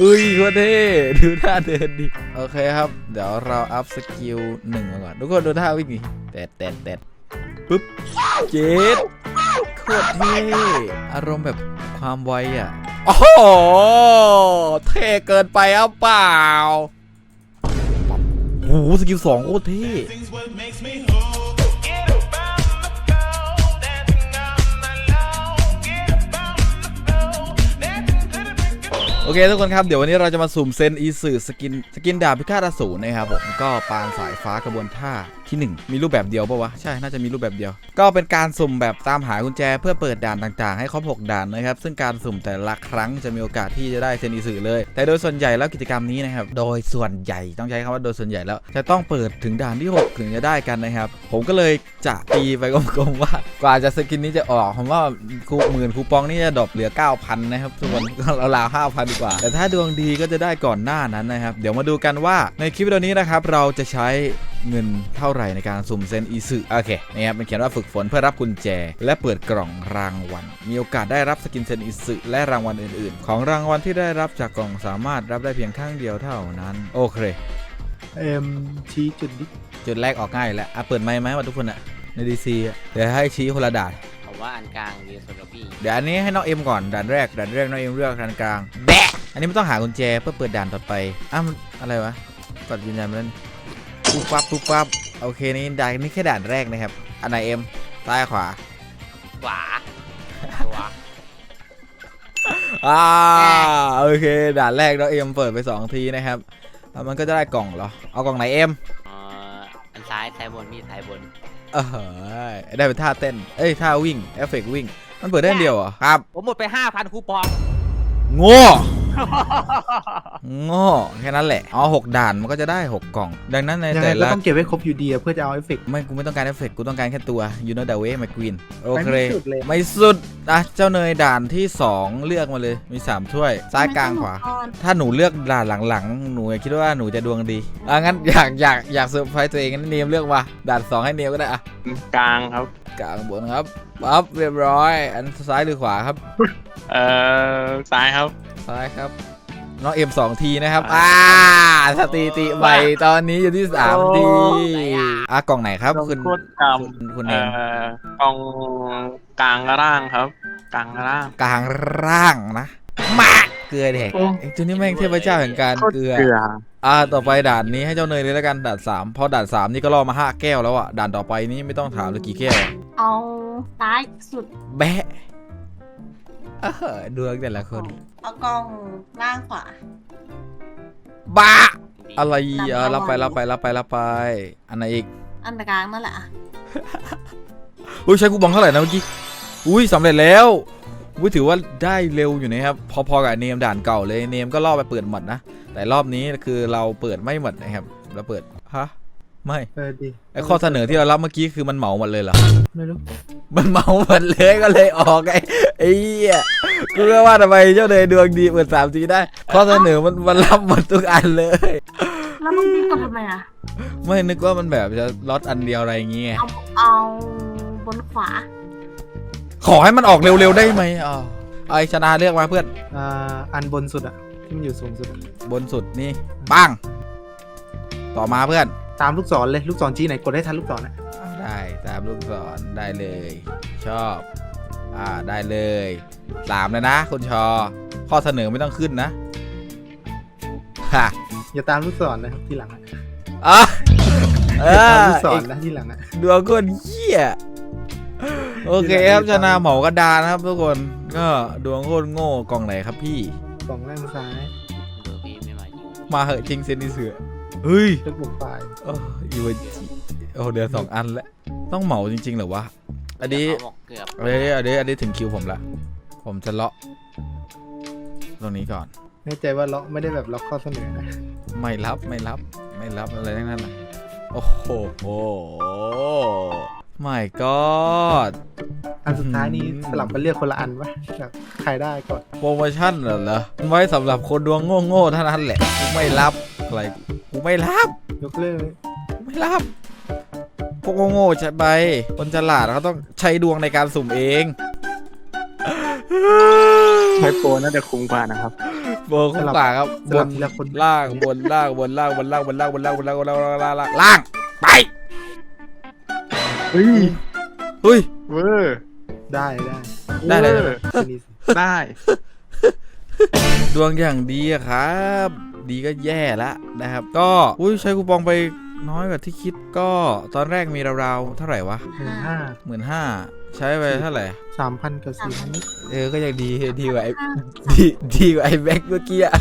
เฮ้ยโคตรเท่ดูท่าเดินดิ โอเคครับ เดี๋ยวเราอัพสกิลหนึ่งมาก่อน ทุกคนดูท่าวิ่งดิแตดแตดแตดปึ๊บ เจ็ดโคตรเท่อารมณ์แบบความไวอะ โอ้โห เท่เกินไปเอาเปล่าโอ้โหสกิลสองโคตรเท่ อเคทุกคนครับ เดี๋ยววันนี้เราจะมาสุ่มเซนอีสือสกินสกินดาบพิฆาตอสูรนะครับผมก็ปางสายฟ้ากระบวนท่าที่ 1 มีรูปแบบเดียวปะวะ ใช่ น่าจะมีรูปแบบเดียว ก็เป็นการสุ่มแบบตามหากุญแจเพื่อเปิดด่านต่างๆ ให้ครบ6ด่านนะครับ ซึ่งการสุ่มแต่ละครั้งจะมีโอกาสที่จะได้เซนอีสือเลย แต่โดยส่วนใหญ่แล้วกิจกรรมนี้นะครับโดยส่วนใหญ่ต้องใช้คำว่าโดยส่วนใหญ่แล้ว จะต้องเปิดถึงด่านที่ 6 ถึงจะได้กันนะครับผมก็เลยจะตีไปกลมๆว่ากว่าจะสกินนี้จะออกผมว่าคูหมื่นคูปองนี่จะดรอปเหลือ 9,000นะครับทุกคนก็ราวๆ5,000ดีกว่า แต่ถ้าดวงดีก็จะได้ก่อนหน้านั้นนะครับ เดี๋ยวมาดูกันว่าในคลิปวิดีโอนี้นะครับเราจะใช้เงินเท่าไหร่ในการสุ่มเซนอีซึโอเคนี่ครับมันเขียนว่าฝึกฝนเพื่อรับกุญแจ และเปิดกล่องรางวัล มีโอกาสได้รับสกินเซนอีซึและรางวัลอื่นๆ ของรางวัลที่ได้รับจากกล่องสามารถรับได้เพียงข้างเดียวเท่านั้น โอเคเอ็มชี้จุดดิจุดแรกออกง่ายอยู่แล้วอะเปิดไมค์ไหมว่าทุกคนอะในดีซีเดี๋ยวให้ชี้คนละด่านผม ว่าอันกลางดีสุดแล้วพี่เดี๋ยวอันนี้ให้น้องเอ็มก่อนด่านแรกด่านแรกน้องเอ็มเลือกด่านกลางแบะอันนี้ไม่ต้องหากุญแจเพื่อเปิดด่านต่อไปอ้าวมันอะไรวะกดยืนยันมันปุ๊บปั๊บปุ๊บปั๊บโอเคนี่ด่านนี้แค่ด่านแรกนะครับอันไหนเอ็มซ้ายขวาขวาตัวอ่าโอเคด่านแรกน้องเอ็มเปิดไปสองทีนะครับแล้วมันก็จะได้กล่องเหรอเอากล่องไหนเอ็มเอ่ออันซ้ายซ้ายบนพี่ซ้ายบน เออได้เป็นท่าเต้น เอ้ยท่าวิ่งเอฟเฟกต์วิ่ง มันเปิดได้อันเดียวเหรอครับ ผมหมดไป 5,000คูปอง โง่ โง่แค่นั้นแหละอ๋อหกด่านมันก็จะได้หกกล่อง ดังนั้นในยังไงแต่ก็ละ ต้องเก็บไว้ครบอยู่ดีอะเพื่อจะเอาเอฟเฟกต์ ไม่กูไม่ต้องการเอฟเฟกต์กูต้องการแค่ตัว you know the way my queen โอเคไม่สุดเลย ไม่สุดอะเจ้าเนยด่านที่ 2 เลือกมาเลยมี 3 ถ้วย ซ้ายกลางขวา ถ้าหนูเลือกด่านหลังๆ หนูคิดว่าหนูจะดวงดีอะงั้นอยากอยากอยากเซอร์ไพรส์ตัวเองงั้นเนมเลือกมาด่าน 2 ให้เนมก็ได้อะกลางครับ กลางบนครับปั๊บเรียบร้อย อันซ้ายหรือขวาครับ เอ่อซ้ายครับ ซ้ายครับ น้องเอ็มสองทีนะครับ อ่า สถิติใหม่ตอนนี้อยู่ที่สามทีอะกล่องไหนครับคุณโคตรกรรมคุณคุณเอเอ่มอกองกลางล่างครับ กลางล่าง กลางร่างนะ มาเกลือแดกโอ้ ไอ้ตัวนี้แม่งเทพเจ้าแห่งการโคตรเกลือ เกลืออ่า ต่อไปด่านนี้ให้เจ้าเนยเลยแล้วกันด่านสามเพราะด่านสามนี่ก็ล่อมาห้าแก้วแล้วอะ ด่านต่อไปนี้ไม่ต้องถามเลยกี่แก้ว เอาซ้ายสุดแบะ เออดวงแต่ละคนเอากล้องล่างขวา บ้าอะไรอะรับไปรับไปรับไปรับไป อันไหนอีก อันกลางนั่นแหละอะอุ้ยใช้คูปองเท่าไหร่นะเมื่อกี้ อุ้ยสำเร็จแล้วอุ้ยถือว่าได้เร็วอยู่นะครับ พอๆกับเนมด่านเก่าเลยเนมก็ล่อไปเปิดหมดนะ แต่รอบนี้คือเราเปิดไม่หมดนะครับ เราเปิดฮะไม่เออดีไอข้อเสนอที่เรารับเมื่อกี้คือมันเหมาหมดเลยเหรอ ไม่รู้ มันเหมาหมดเลยก็เลยออกไอ้ ไอ้เหี้ยกูก็ว่าทำไมเจ้าเนยดวงดีเปิดสามทีได้ข้อเสนอมันมันรับหมดทุกอันเลย แล้วมึงนี่กดทำไมอะไม่นึกว่ามันแบบจะล็อตอันเดียวอะไรอย่างเงี้ยเอาเอาบนขวา ขอให้มันออกเร็วๆได้ไหมอ๋อไอชนะเลือกมาเพื่อนอ่าอันบนสุดอะที่มันอยู่สูงสุดอะบนสุดนี่ปังต่อมาเพื่อน ตามลูกศรเลยลูกศรชี้ไหนกดให้ทันลูกศรอะได้ตามลูกศรได้เลย ชอบ อ่าได้เลยสามเลยนะ คุณชอ ข้อเสนอไม่ต้องขึ้นนะฮะอย่าตามลูกศรนะครับที่หลังอะอะเออย่าตามอลูกศรอีกนะที่หลังอะดวงคนเหี้ยโอเคครับชนะเหมากระดานนะครับทุกคนก็ดวงโคตรโง่กล่องไหนครับพี่ กล่องล่างซ้ายเดี๋ยวพี่ไม่มาอยู่มาเหอะจริงเซนดิเสือเฮ้ย เลือกบุกไฟล์โอ้อีวาจิโอ้เดือนสองอันแล้วต้องเหมาจริงๆเหรอวะ อันนี้ เขาบอกเกือบอันนี้อันนี้อันนี้ถึงคิวผมละ ผมจะเลาะ ตรงนี้ก่อน แน่ใจว่าล็อกไม่ได้แบบล็อกข้อเสนอนะ ไม่รับไม่รับไม่รับอะไรทั้งนั้นนะโอ้โหโอ้ไม่ก็ อันสุดท้ายนี้อืม สลับกันเลือกคนละอันวะแบบใครได้ก่อนโปรโมชั่นเหรอเหรอมันไว้สำหรับคนดวงโง่ๆเท่านั้นแหละกูไม่รับอะไรกูไม่รับยกเลิกกูไม่รับ พวกโง่ๆใช่ไปคนฉลาดเขาต้องใช้ดวงในการสุ่มเองใช้โปรน่าจะคุ้มกว่านะครับโบกคู่ขวาครับสบลันบทีละคนล่างบนล่างบนล่างบนล่างบนล่างบนล่างบนล่างบนล่างบนล่างบนล่างบนล่างล่างไปเฮ้ยเฮ้ยเวอร์ได้ได้ได้เลยวอร์ทีนี้สิได้ดวงอย่างดีอะครับ ดีก็แย่ละนะครับ ก็อุ้ยใช้คูปองไป น้อยกว่าที่คิดก็ตอนแรกมีราวๆเท่าไหร่วะหนึ่งห้าหมื่นห้าใช้ไปเท่าไหร่สามพันกับสี่พันนิดเออก็ยังดีดีกว่าไอ้ดีดีกว่าไอ้แบ็คเมื่อกี้อะ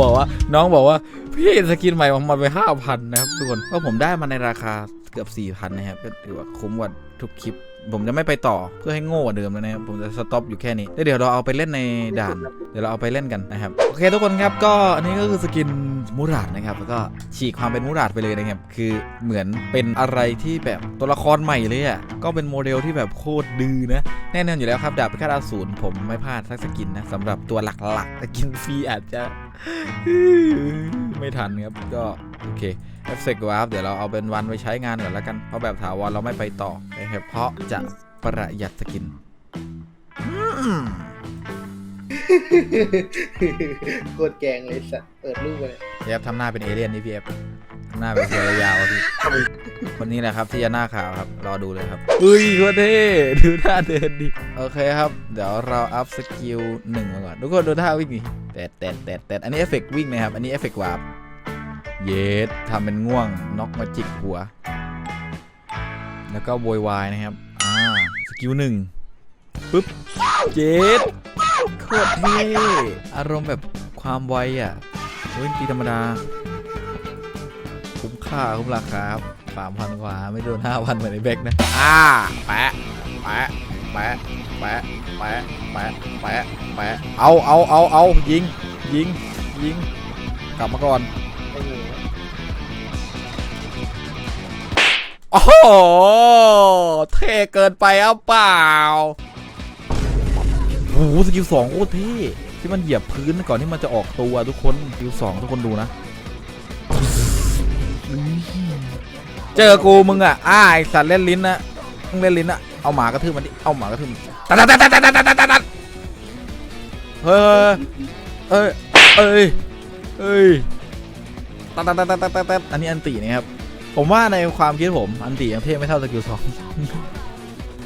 บอกว่าน้องบอกว่าพี่สกินใหม่ของมันไปห้าพันนะครับทุกคนก็ผมได้มาในราคาเกือบสี่พันนะครับก็ถือว่าคุ้มกว่าทุกคลิป ผมจะไม่ไปต่อเพื่อให้โง่กว่าเดิมแล้วนะครับผมจะสต็อปอยู่แค่นี้แล้วเดี๋ยวเราเอาไปเล่นในด่าน เดี๋ยวเราเอาไปเล่นกันนะครับโอเคทุกคนครับก็อันนี้ก็คือสกินมูราดนะครับแล้วก็ฉีกความเป็นมูราดไปเลยนะครับคือเหมือนเป็นอะไรที่แบบตัวละครใหม่เลยอะก็เป็นโมเดลที่แบบโคตรดื้อนะแน่นอนอยู่แล้วครับดาบพิฆาตอสูรผมไม่พลาดสักสกินนะสำหรับตัวหลักๆสกินฟรีอาจจะไม่ทันครับก็โอเค เอฟเฟกต์วาร์เดี๋ยวเราเอาเป็นวันไว้ใช้งานก่อนแล้วกันเพราะแบบถาวรเราไม่ไปต่อนะครับเพราะจะประหยัดสกินอืมโคตรแกงเลยสัตว์เปิดรูปไปเลยพี่เอฟทำหน้าเป็นเอเลี่ยนนี่พี่เอฟทำหน้าเป็นเสือยาวๆอะพี่คนนี้แหละครับที่จะหน้าขาวครับ รอดูเลยครับอุ้ยโคตรเท่ดูท่าเดินดิ โอเคครับ เดี๋ยวเราอัพสกิลหนึ่งมาก่อน ทุกคนดูท่าวิ่งดิแต่แต่แต่แต่อันนี้เอฟเฟกต์วิ่งนะครับ อันนี้เอฟเฟกต์วาร์ป เยสทำเป็นง่วงน็อกมาจิกหัว แล้วก็โวยวายนะครับ อ่า สกิลหนึ่งปึ๊บเจดโคตรเท่อารมณ์แบบความไวอะเฮ้ยตีธรรมดา คุ้มค่าคุ้มราคาครับสามพันกว่า ไม่โดนห้าพันเหมือนไอ้แบกนะ อ่า แปะ แปะ แปะ แปะ แปะ แปะ แปะ แปะ เอาเอาเอาเอายิง ยิง ยิง กลับมาก่อน โอ้โห เท่เกินไปเอาเปล่าโอ้หสกิลสองโคตรเท่ที่มันเหยียบพื้นก่อนที่มันจะออกตัวทุกคนสกิลสองทุกคนดูนะ เจอกูมึงอะไอสัตว์เล่นลิ้นนะมึงเล่นลิ้นอะเอาหมากระทืบมันดิ เอาหมากระทืบตัดตัดตัดตัดตัดตัดตัดเฮ้ยเฮ้ยเฮ้ยเอ้ยตัดตัดตัดตัดตัดอันนี้อันตีนะครับ ผมว่าในความคิดผมอันตียังเท่ไม่เท่าสกิลสอง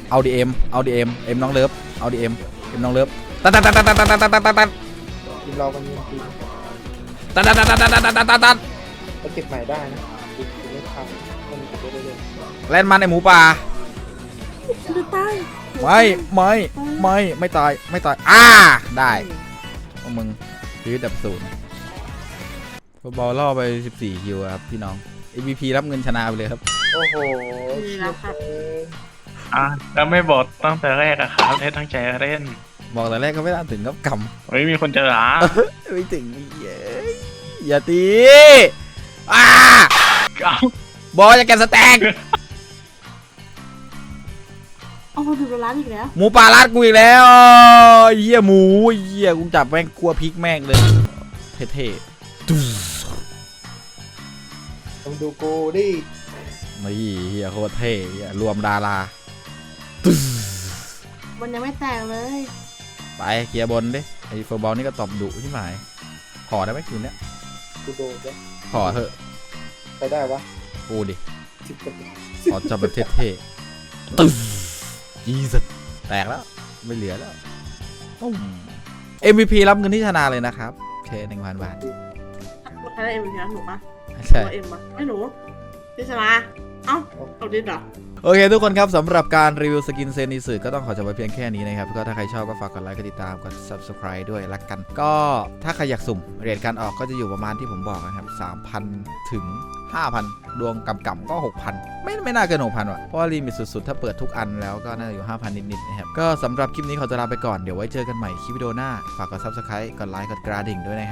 เอาดีเอ็มเอาดีเอ็มเอ็มน้องเลิฟเอาดีเอ็มเอ็มน้องเลิฟตัดตัดตัดตัดตัดตัดตัดตัดตัดตัดทีมเรามันมีทีมตัดตัดตัดตัดตัดตัดตัดตัดก็เก็บใหม่ได้นะติดไม่ทำมันเก็บได้เรื่อยแล่นมันในหมูป่าจะตายไม่ไม่ไม่ไม่ตายไม่ตายอ่าได้พวกมึงชีวิตดับศูนย์ฟุตบอลล่อไป 14คิวครับพี่น้อง MVP รับเงินชนะไปเลยครับๆโอ้โหดีแล้วครับเอ้ยอะแล้วไม่บอกตั้งแต่แรกอะครับให้ตั้งใจเล่นบอกแต่แรกก็ไม่ได้ถึงกับกเฮ้ยมีคนเจอหรอำไม่ถึงเย้ยอย่าตีอ่าเอ้าบอกว่าจะแกนสแต็กโอ้ดูร้านอีกแล้วหมูป่าลาดกูอีกแล้วเหี้ยหมูเหี้ยกูจับแม่งกลัวพริกแม่งเลย เท่ๆตุ๊ ต้องดูกูดินี่เฮียโคตรเท่เหี้ยรวมดารามันยังไม่แตกเลย ไปเคลียร์บนดิไอ้เฟอร์บอลนี่ก็ตอบดุใช่ไหมขอได้ไหมคืนเนี้ยกูโดนแล้วขอเถอะไปได้วะกูดิสิบกว่าปีขอจับแบบเท่ๆตึ้งยีสัตแตกแล้ว ไม่เหลือแล้วตุ้ม MVP รับเงินที่ชนะเลยนะครับโอเคหนึ่งพันบาท ใครได้เอ็มพีนะหนูปะ ใช่ตัวเอ็มปะไม่หนูพิชราเอ้าเอาดินเหรอโอเคทุกคนครับสำหรับการรีวิวสกินเซนิสึก็ต้องขอจบไว้เพียงแค่นี้นะครับ ก็ถ้าใครชอบก็ฝากกดไลค์กดติดตามกด subscribe ด้วยละกัน ก็ถ้าใครอยากสุ่มเรทการออกก็จะอยู่ประมาณที่ผมบอกนะครับ 3,000 ถึง 5,000 ดวงกำกำๆก็ 6,000 ไม่ไม่น่าเกิน 6,000ว่ะเพราะว่าลิมิตสุดๆ ถ้าเปิดทุกอันแล้วก็น่าจะอยู่ 5,000 นิดๆนะครับก็สำหรับคลิปนี้ขอตัวลาไปก่อนเดี๋ยวไว้เจอกันใหม่คลิปวิดีโอหน้าฝากกด subscribe กดไลค์กดกระดิ่งด้วยนะครับ